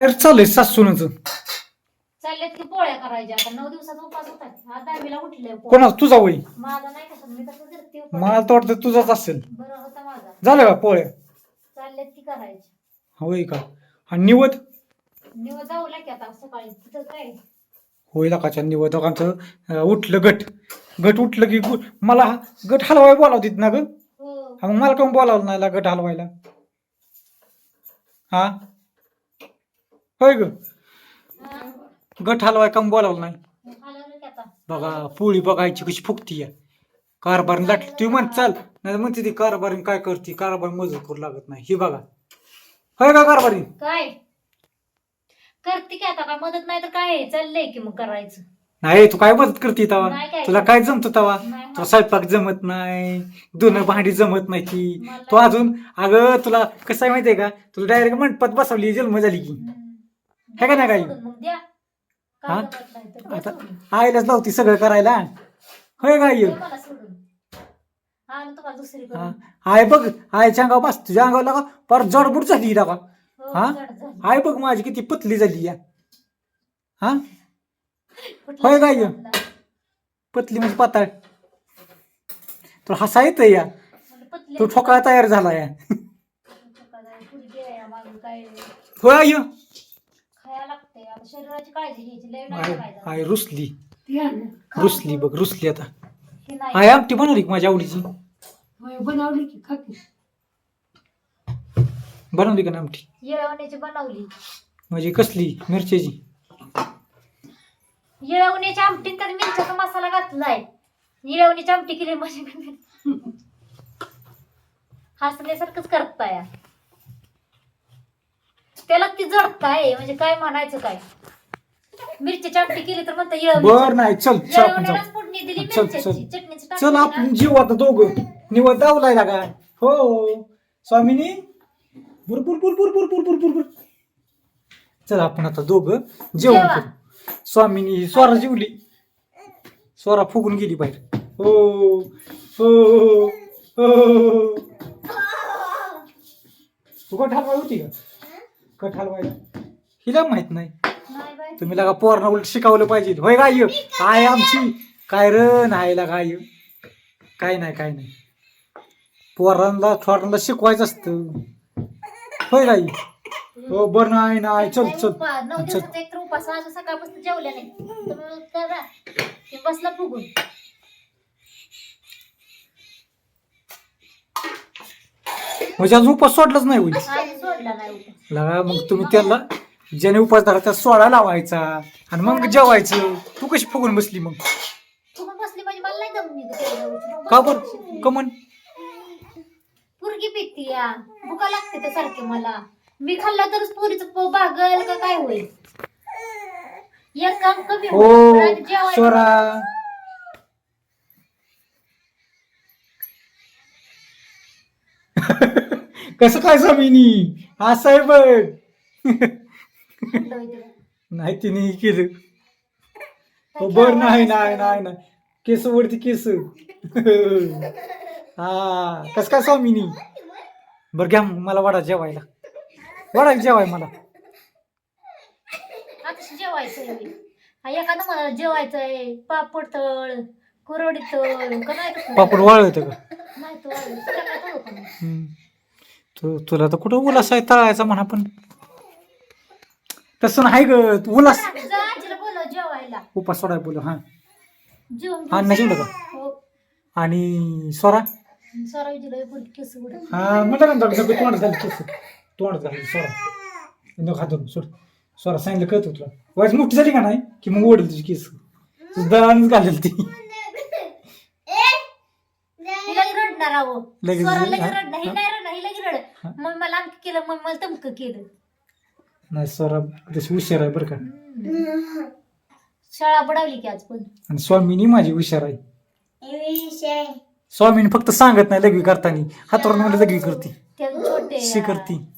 तर चाललंय सासूनच. चालल्यात की पोळ्या करायच्या. आता नऊ दिवसाचा उपास होता हा दहावीला उठले कोणा तुझा वय माझा नाही कसं मी तसं धरते उपास. मला तर वाटतं तुझाच असेल. बरं होता माझा. झालं का पोळ्या? चालल्यात की करायची. होय का? आणि निवड जाऊ की आता सकाळी. तिथं काय? होय लकाच्या निवद आमचं अं, उठलं गट. गट उठलं की गु- मला हा गट हलवाय बोलावतीत ना ग? हो. हा, मग मला कोण बोलावलं नाही ला गट हलवायला? हा? होय ग. गट हलवाय काम बोलावलं नाही? की बघा पोळी बघायची कशी फुगती आहे कारभार लाट तुम्ही म्हण चाल. नाही म्हणते ती कारभारी काय करते? कारभार मजूर करू लागत नाही. ही बघा. होय का कारभारी? काय? करते की आता? काय मदत नाही तर काय? आहे? चाललंय की मग करायचं. नाही तू काय मदत करते तवा? नाही काय. तुला काय जमत तवा? नाही तुला स्वयंपाक जमत नाही दोन भांडी जमत नाही ती. मला- तू अजून अगं तुला कसं आहे माहितीये का? तुला डायरेक्ट मंडपात बसवली जन्म झाली की. हे का नाही काही? सोडून मग द्या. हा? काय जमत नाही तर द्या आता सोडून. आईलाच लावती सगळं करायला. होय का आई? द्या मला सोडून. हा ना तुम्हाला हा. बघ आईच्या अंगावर बस. तुझ्या अंगावर लागा. पर जडबुड झाली लागा हो, हा? जड झाली. आय बघ माझी किती पतली झाली या. हा? कुठला होय काय शब्द आणला? पतली म्हणजे पाताळ. तुला हसा येतं या. पतले तू ठोकाळा तयार झाला या. पुरगी आहे, मागं काय. होय आई? शरीराची काळजी घ्यायची लय नाही आय करायचं. आय रुसली. खा रुसली. बघ रुसली आता. नाही. आय आमटी बनवली का माझ्या आवडीची? बनवली की खाकी बनवली का ना आमटी? येळवण्याची बनवली. म्हणजे कसली? मिरच्याची येळवण्याची आमटी तर मिरच्याचा मसाला घातलाय. येळवण्याची आमटी केली म्हणजे हसण्यासारखंच करताय. त्याला ती जडताय म्हणजे काय म्हणायचं काय? मिरची चटणी केली तर म्हणता बर नाही चल चल आपण दिली चल चल. आपण जीव आता दोघ. निवड दावलाय लागा हो. स्वामीनी? भरपूर भरपूर भरपूर भरपूर भरपूर चल आपण आता दोघं जेवण करू. स्वामीनी स्वरा जेवली. स्वरा फुगून गेली बाहेर. हो हो हो, हो, हो. फुकट हलवाई होती का? कट हलवायला. हिला माहीत नाही. नाही बाई. तुम्ही लगा पोरणं उलट शिकवलं पाहिजे. होय गाय? आय आमची? काय र? नाही लागा काय नाही काय नाही. पोरांना थोरांना शिकवायचं असतं. होय गाई हो बर नाही नाही. चल नाही चल. उपा- नऊ चल. दिवसाचा एक तर उपास. आज सकाळपासून जेवल्या नाही. तुम्ही करा. ते बसला फुगून. म्हणजे अजून उपास सोडलाच नाही होईल. आज लगा मग तुम्ही त्याला ज्याने उपास धरा त्या सोडा लावायचा. आणि मग जेवायचं. तू कशी फुगून बसली मग? बसली म्हणजे मला नाही जमली तेवढं का बर? कमन पुरगी पिती या. भुका लागते त्या सारखे मला. मी खाल्ला तरच पोरीचं पो भागल का काय होईल? एक काम कमी हो होईल. रात्री जेवायचं स्वरा कसं काय स्वामिनी बघ खाल्लं होतं. नाही तिने हे केलं. हो बर नाही नाही नाही नाही. केस वरती केस. हा कस काय स्वामिनी बर घ्या मग मला वाडा जेवायला. वाडा जेवाय मला. आता जेवायचंय हा एखादं मला जेवायचंय पापड तळ कुरवडी तळ का नाही? पापड वाळवतं का? नाही तो आलं. तुला काय तळू का. तू तुला तर कुठं उलास आहे? तळायचा म्हणा पण. तसं नाही ग तू उलास. जा, जा आजीला बोलव जेवायला उपास सोडाय बोल हा. हा, नाही जेवलं का? हो आणि केस उडत हा म्हणलं ना तुला तोंड झालं केस तोंड झालं स्वरा न खातो सोड. स्वरा सांगितलं कळतं तुला. वाईट मोठी झाली का नाही? की मग ओढल तुझी केस. तुझं दळणच घालेल ती. हिला रडणार आहो. लगेच स्वरा हा रडणार ही लगे रड हा? मग मला अंक केलं मग मला तमक केलं. नाही स्वरा तशी हुशार आहे बरं का. शाळा बुडावली की आज पण. आणि स्वामीनी माझी हुशार आहे. स्वामीनी फक्त सांगत नाही लघवी करताना. हातावर म्हणलं लघवी करते. त्या छोटे शी करते?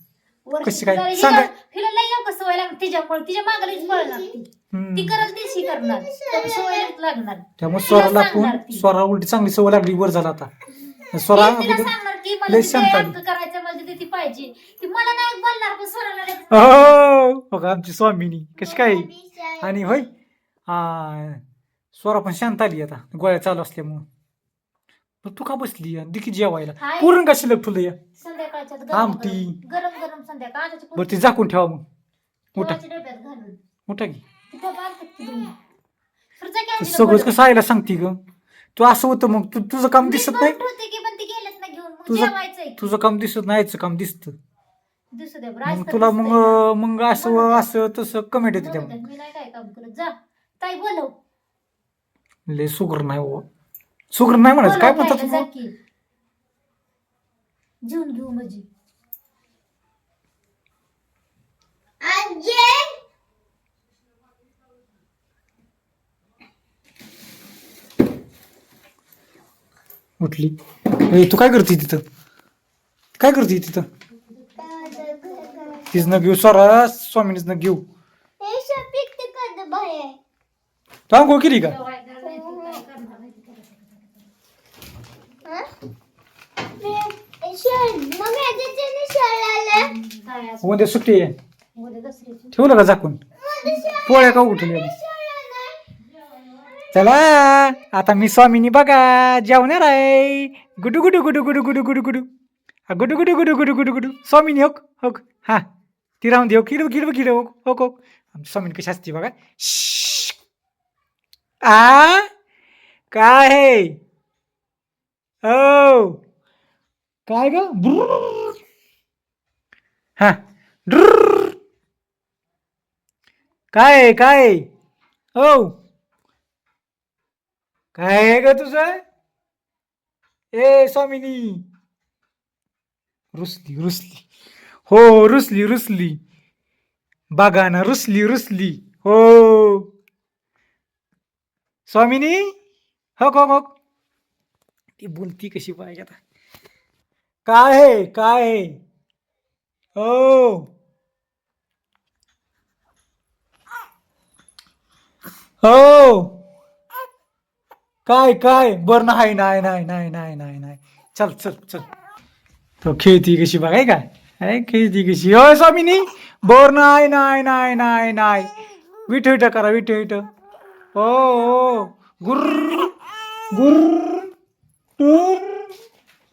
वर्षी कशी काय? हिला- सांगा. हिला लई अवघड सवय लागते तिच्यामुळे. तिच्या मागालीच बळ लागते. हम्म. ती करल ती शी करणार. त्यामुळे सवय लागणार. त्यामुळे तिला सांगणार ती. स्वरा उलटी चांगली सवय लागली वर झाला आता. स्वरा ती तिला अगोदर सांगणार की लय मला तिथे शांत. अंक करायचं होती ती पाहिजे. ती मला नाही बोलणार पण स्वराला लगेच- हो बघा आमची स्वामिनी. कशी काय? आणि होय? हा स्वरा पण शांत आली आता. गोळ्या चालू असल्यामुळं पण तू का बसली दिकी जेवायला. हाय. पुरण कशी लग या? संध्याकाळच्यात गरम आमटी. गरम गरम संध्याकाळ. बरं ते झाकून ठेवा मग. उठा. ठेवायची डब्यात घालून. उठा की. तिथं बांधतात सगळंच बोलव. कसं आईला सांगते ग. तू असं होतं मग. तू तुझं काम मी दिसत नाही? बंद होते की पण ती तुझं-. तुझं काम दिसत नाही आईचं काम दिसतं. दिसू दे बरं, आज मग तुला दिसतंय मग ना. मग असं असं तसं कमेंट येते जाऊ दे, त्यामुळे मी नाही काय काम करत जा. ताई बोलव. लय सुगर नाही हो. सुगर नाही म्हणायचं. काय बोलव म्हणतात ताईला, जा तुम्ही? की. जेवून घेऊ म्हणजे उठली. ए, तू काय करते तिथं? काय करते तिथं? तिचं घेऊ स्वरा स्वामीनीच न घेऊ तू आंघोळ केली का? उद्या सुट्टी ठेवलं का झाकून? पोळ्या का उठल्या चला आता मी स्वामीनी बघा जेवणार आहे गुडू गुडू गुडू गुडू गुडू गुडू गुडू हा, गुडू गुडू गुडू गुडू गुडू गुडू स्वामीनी होक होक हा ती राहून दे हो किडू किडू किडू होक होक होक आमची स्वामीनी कशी असते बघा श्श्श. आ काय आहे हो काय ग ब्रुर. हा ड्रुर. काय आहे, काय आहे? काय आहे ग तुझं? ए स्वामिनी. रुसली रुसली. हो रुसली रुसली. बागाना रुसली रुसली. हो. स्वामिनी? हो हो हो ती बोलती कशी पाहिजे आता. काय आहे? काय आहे? हो. हो. काय काय? बर नाही नाही नाही नाही नाही नाही नाही. चल चल चल. तो खेळती कशी बघाय काय अरे खेळती कशी. हो स्वामिनी? बोर नाही नाही नाही नाही नाही. विठ विठ करा विठ विठ. हो हो. गुर गुर टुर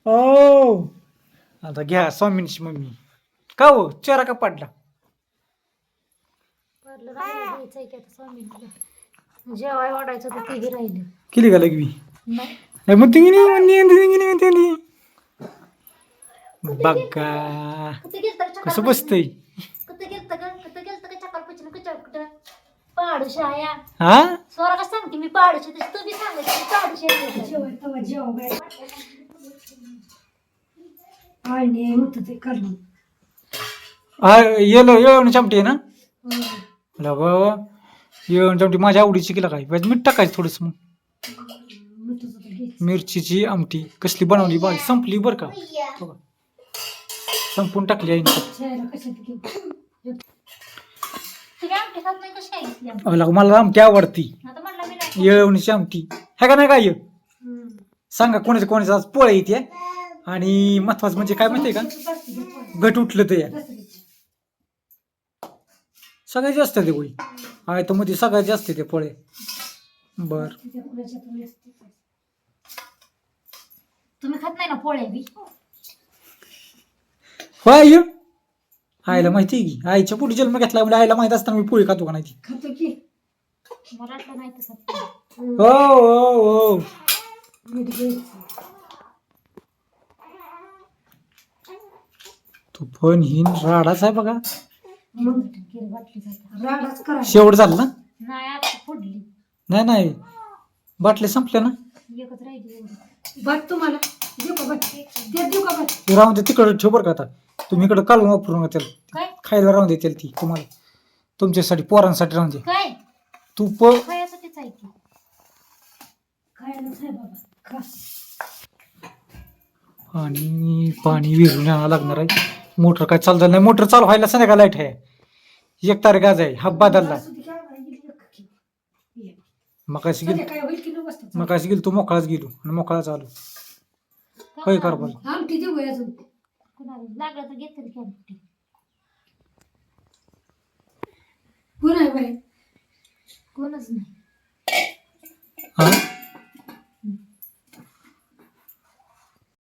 ओ हो. आता घ्या स्वामींची मम्मी. का हो? चेहरा का पडला? जेवाय वाढायचं तर तेही राहिलं. केली का लगवी? नाही. नाही मग तिंगी नाही म्हणली तिंगी नाही म्हणते बघा कुठे गेलतं का कसं चक्कर बसतंय? कुठे गेलतं का कुठे गेलतं का चक्कर पचन कुठं कुठं? पाडूशा या हा? स्वरा का सांगते मी पाडूशा? तशी तू बी सांगायची पाडूशा जेवाय तेव्हा जेवा बाय आईने होतं ते करणं. हा येलो येळवणी चमटी आहे ना? लग येळवणी माझ्या आवडीची केला काय? पाहिजे मीठ टाकायचं थोडस मग. मिरचीची आमटी. कसली बनवली बाई? संपली बरं का? बघा. संपून टाकली आहे आमटी खात नाही कशी अहो, मला आमटी आवडती. आता म्हटलं मी नाही येळवणीची आमटी. हे का नाही काय ये सांगा कोणाच्या कोणाचं आज पोळ्या येते आणि महत्वाचं म्हणजे काय माहितीये का? घट उठलं ते. सगळ्याचे जास्त ते गोळी आहे तर मध्ये सगळ्यात जास्त ते पोळे बर. तुम्ही खात नाही ना पोळ्या बी? हो? आई आईला माहिती आहे की आईच्या पुढे जन्म घेतला म्हणजे आईला माहीत असताना मी पोळी खातो का नाही ती? खातो की. मला वाटलं नाही तसं. हो हो हो. मीठ घ्यायचं. तू पण हिन राडाच आहे बघा. मग गिर वाटली जाते राडाच करा शेवट झालं ना? नाही आता फोडली. नाही नाही. बाटल्या संपल्या ना? एकच राहिली एवढी. भात तुम्हाला. देऊ का भात ते देऊ का भात ते राहून दे तिकडं ठेव बरं का आता. तुम्ही इकडं काढून वापरून त्याला काय? खायला राहून देतील ती तुम्हाला. तुमच्यासाठी पोरांसाठी राहून दे. काय? तू प खायासाठीच आहे की. खायलाच आहे बाबा. खा. आणि पाणी विहिरून आणावं लागणार आहे. मोटर काय चालतं नाही. मोटर चालू व्हायला संध्याकाळ लाइट आहे. एक तारीख आज आहे. हा बदलला. काय बाई, गेली. का की? ये. मकाशी गेलो तू मोकळाच गेलो. आणि मोकळा चालू होय कर बोल. कोण आहे कोणच नाही. हा